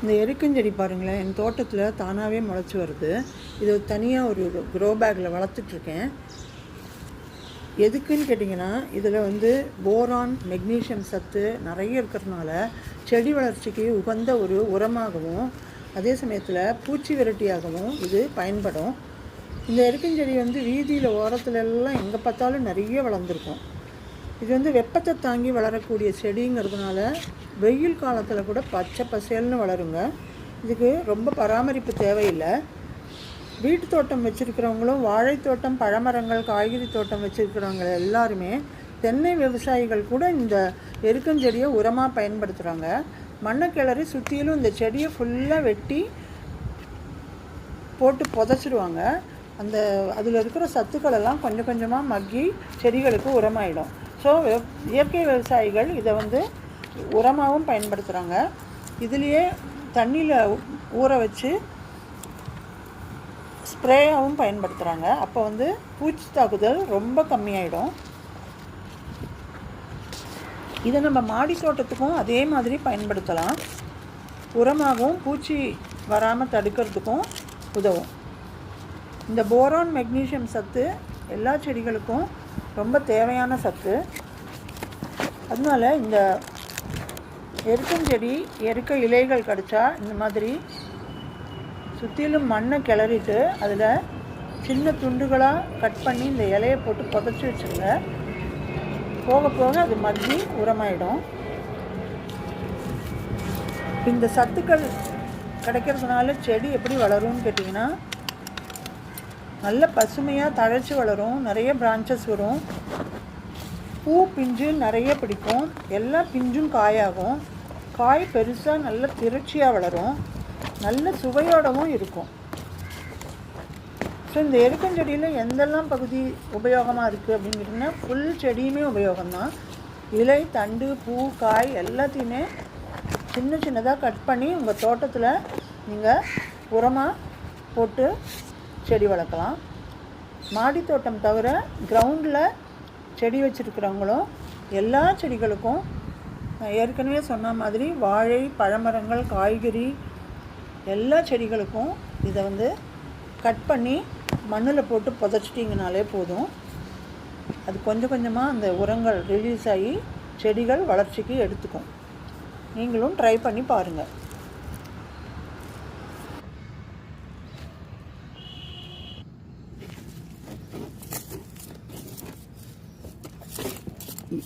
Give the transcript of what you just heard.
இந்த எருக்கஞ்செடி பாருங்களேன் என் தோட்டத்தில் தானாகவே முளைச்சி வருது. இது தனியாக ஒரு க்ரோ பேக்கில் வளர்த்துட்ருக்கேன். எதுக்குன்னு கேட்டிங்கன்னா இதில் வந்து போரான் மெக்னீஷியம் சத்து நிறைய இருக்கிறதுனால செடி வளர்ச்சிக்கு உகந்த ஒரு உரமாகவும் அதே சமயத்தில் பூச்சி விரட்டியாகவும் இது பயன்படும். இந்த எருக்கஞ்செடி வந்து வீதியில் ஓரத்துல எல்லாம் எங்கே பார்த்தாலும் நிறைய வளர்ந்துருக்கும். இது வந்து வெப்பத்தை தாங்கி வளரக்கூடிய செடிங்கிறதுனால வெயில் காலத்தில் கூட பச்சை பசேல்னு வளருங்க. இதுக்கு ரொம்ப பராமரிப்பு தேவையில்லை. வீட்டு தோட்டம் வச்சுருக்கிறவங்களும் வாழைத்தோட்டம் பழமரங்கள் காய்கறி தோட்டம் வச்சுருக்கிறவங்க எல்லாருமே தென்னை விவசாயிகள் கூட இந்த எருக்கஞ்செடியை உரமாக பயன்படுத்துகிறாங்க மண்ணை கிளறி சுற்றிலும் இந்த செடியை ஃபுல்லாக வெட்டி போட்டு புதைச்சிடுவாங்க அந்த அதில் இருக்கிற சத்துக்களெல்லாம் கொஞ்சம் கொஞ்சமாக மக்கி செடிகளுக்கு உரமாயிடும். ஸோ இயற்கை விவசாயிகள் இதை வந்து உரமாகவும் பயன்படுத்துகிறாங்க இதுலேயே தண்ணியில் ஊற வச்சு ஸ்ப்ரேயாகவும் பயன்படுத்துகிறாங்க அப்போ வந்து பூச்சி தாக்குதல் ரொம்ப கம்மியாயிடும். இதை நம்ம மாடி தோட்டத்துக்கும் அதே மாதிரி பயன்படுத்தலாம். உரமாகவும் பூச்சி வராமல் தடுக்கிறதுக்கும் உதவும். இந்த போரான் மெக்னீஷியம் சத்து எல்லா செடிகளுக்கும் ரொம்ப தேவையான சத்து. அதனால இந்த எருக்கஞ்செடி எருக்க இலைகள் கிடச்சா இந்த மாதிரி சுற்றிலும் மண்ணை கிளறிட்டு அதில் சின்ன துண்டுகளாக கட் பண்ணி இந்த இலையை போட்டு புதைச்சி வச்சுருங்க. போக போக அது மக்கி உரமாயிடும். இந்த சத்துக்கள் கிடைக்கிறதுனால செடி எப்படி வளரும்னு கேட்டிங்கன்னா நல்ல பசுமையாக தழைச்சி வளரும். நிறைய பிரான்ச்சஸ் வரும். பூ பிஞ்சு நிறைய பிடிக்கும். எல்லா பிஞ்சும் காயாகும். காய் பெருசாக நல்ல திரட்சியாக வளரும். நல்ல சுவையோடவும் இருக்கும். ஸோ இந்த எருக்கஞ்செடியில் எந்தெல்லாம் பகுதி உபயோகமாக இருக்குது அப்படின்னு கேட்டிங்கன்னா ஃபுல் செடியுமே உபயோகம்தான். இலை தண்டு பூ காய் எல்லாத்தையுமே சின்ன சின்னதாக கட் பண்ணி உங்கள் தோட்டத்தில் நீங்கள் உரமாக போட்டு செடி வளர்க்கலாம். மாடி தோட்டம் தவிர கிரவுண்டில் செடி வச்சுருக்கிறவங்களும் எல்லா செடிகளுக்கும் ஏற்கனவே சொன்ன மாதிரி வாழை பழமரங்கள் காய்கறி எல்லா செடிகளுக்கும் இதை வந்து கட் பண்ணி மண்ணில் போட்டு புதைச்சிட்டிங்கனாலே போதும். அது கொஞ்சம் கொஞ்சமாக அந்த உரங்கள் ரிலீஸ் ஆகி செடிகள் வளர்ச்சிக்கு எடுத்துக்கும். நீங்களும் ட்ரை பண்ணி பாருங்கள் 嗯。